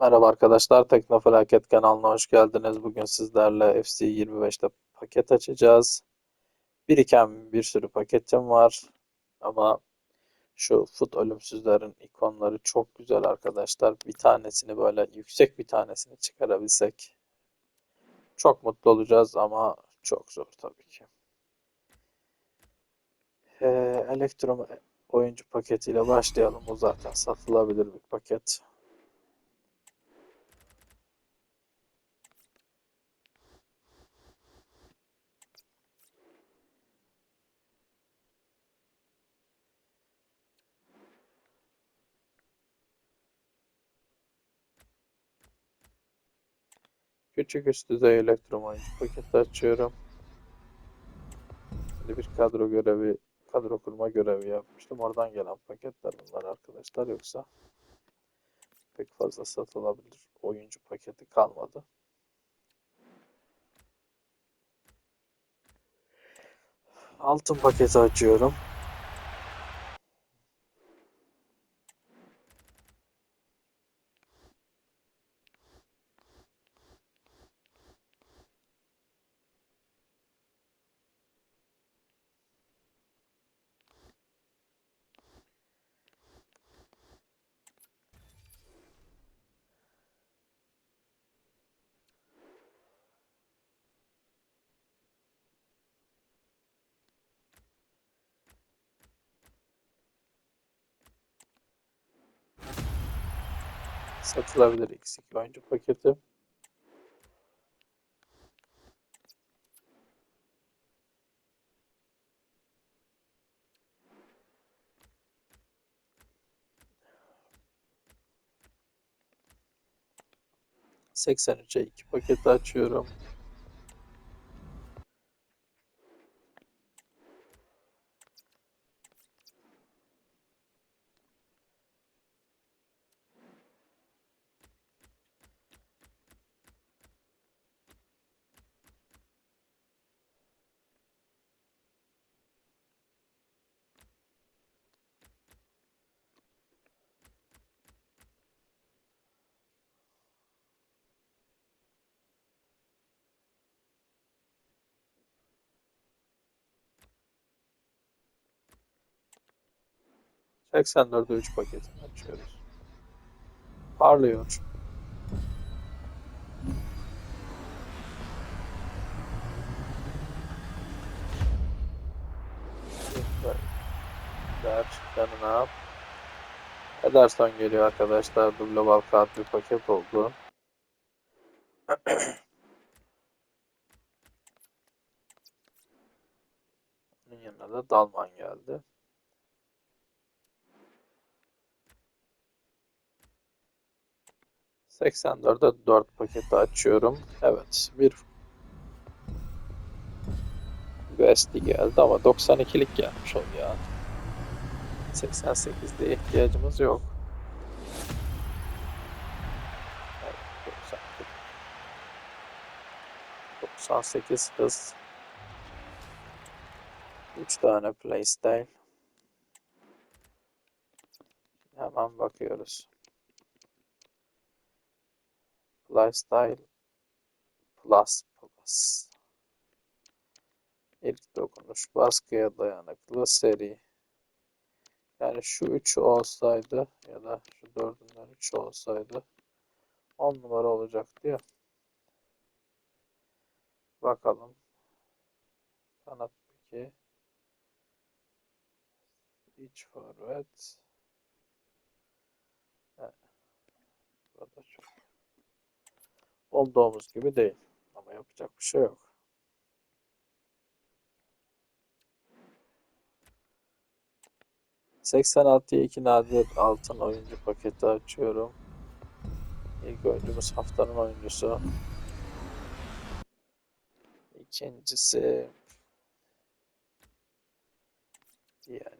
Merhaba arkadaşlar, Teknofelaket kanalına hoş geldiniz. Bugün sizlerle FC 25'te paket açacağız. Biriken bir sürü paketim var. Ama şu fut ölümsüzlerin ikonları çok güzel arkadaşlar. Bir tanesini böyle yüksek bir tanesini çıkarabilsek çok mutlu olacağız ama çok zor tabii ki. Ee, Elektro oyuncu paketiyle başlayalım. Bu zaten satılabilir bir paket. Küçük üst düzey elektro oyuncu paketi açıyorum. Şimdi bir kadro görevi, kadro kurma görevi yapmıştım. Oradan gelen paketler bunlar arkadaşlar. Yoksa pek fazla satılabilir oyuncu paketi kalmadı. Altın paketi açıyorum. Satılabilir X2 oyuncu paketi. Seksen üçe iki paketi açıyorum. Seksen dörde üç paketini açıyoruz. Parlıyor. Gerçekten ne yap? Ederson geliyor arkadaşlar. Bu global kart bir paket oldu. Bunun yanına da Dalman geldi. Seksen dörde dört paketi açıyorum. Evet, bir USD geldi ama 92'lik gelmiş oldu ya. 88'de ihtiyacımız yok. Evet, 92. 98 hız. 3 tane playstyle. Hemen bakıyoruz. Playstyle Plus Plus. İlk dokunuş baskıya dayanıklı seri. Yani şu üçü olsaydı ya da şu dördünden üçü olsaydı 10 numara olacaktı ya. Bakalım. Kanat peki. İç forvet. Evet. Burada çok olduğumuz gibi değil. Ama yapacak bir şey yok. ...86'ya 2 nadir altın oyuncu paketi açıyorum. İlk oyuncumuz haftanın oyuncusu. İkincisi... ...diğer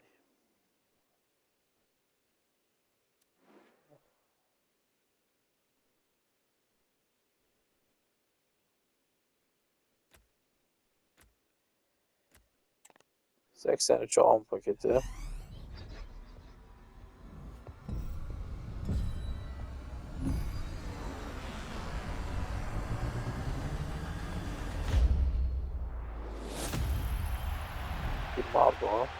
83 10 paketi. Bir Marlboro.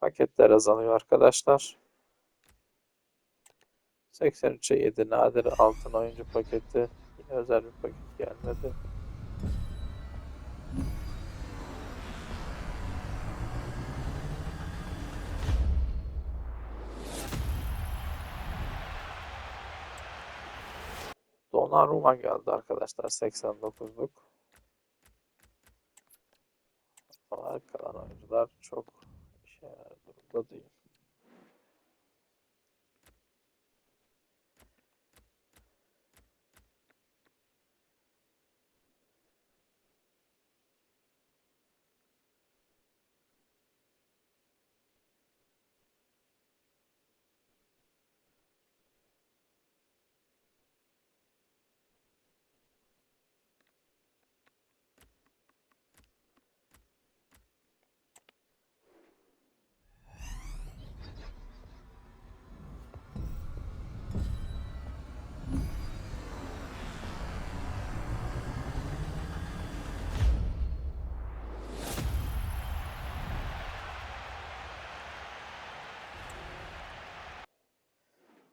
Paketler azalıyor arkadaşlar. 83'e 7 nadir altın oyuncu paketi. Yine özel bir paket gelmedi. Donnarumma geldi arkadaşlar 89'luk. Ama kalan oyuncular çok Shadow'da değil.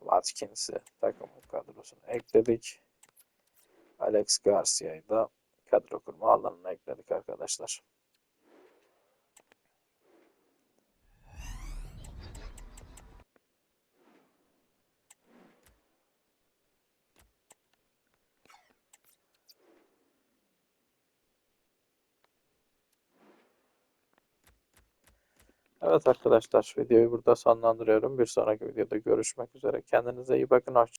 Watkins'i takımın kadrosuna ekledik. Alex Garcia'yı da kadro kurma alanına ekledik arkadaşlar. Evet arkadaşlar videoyu burada sonlandırıyorum. Bir sonraki videoda görüşmek üzere. Kendinize iyi bakın. Hoşça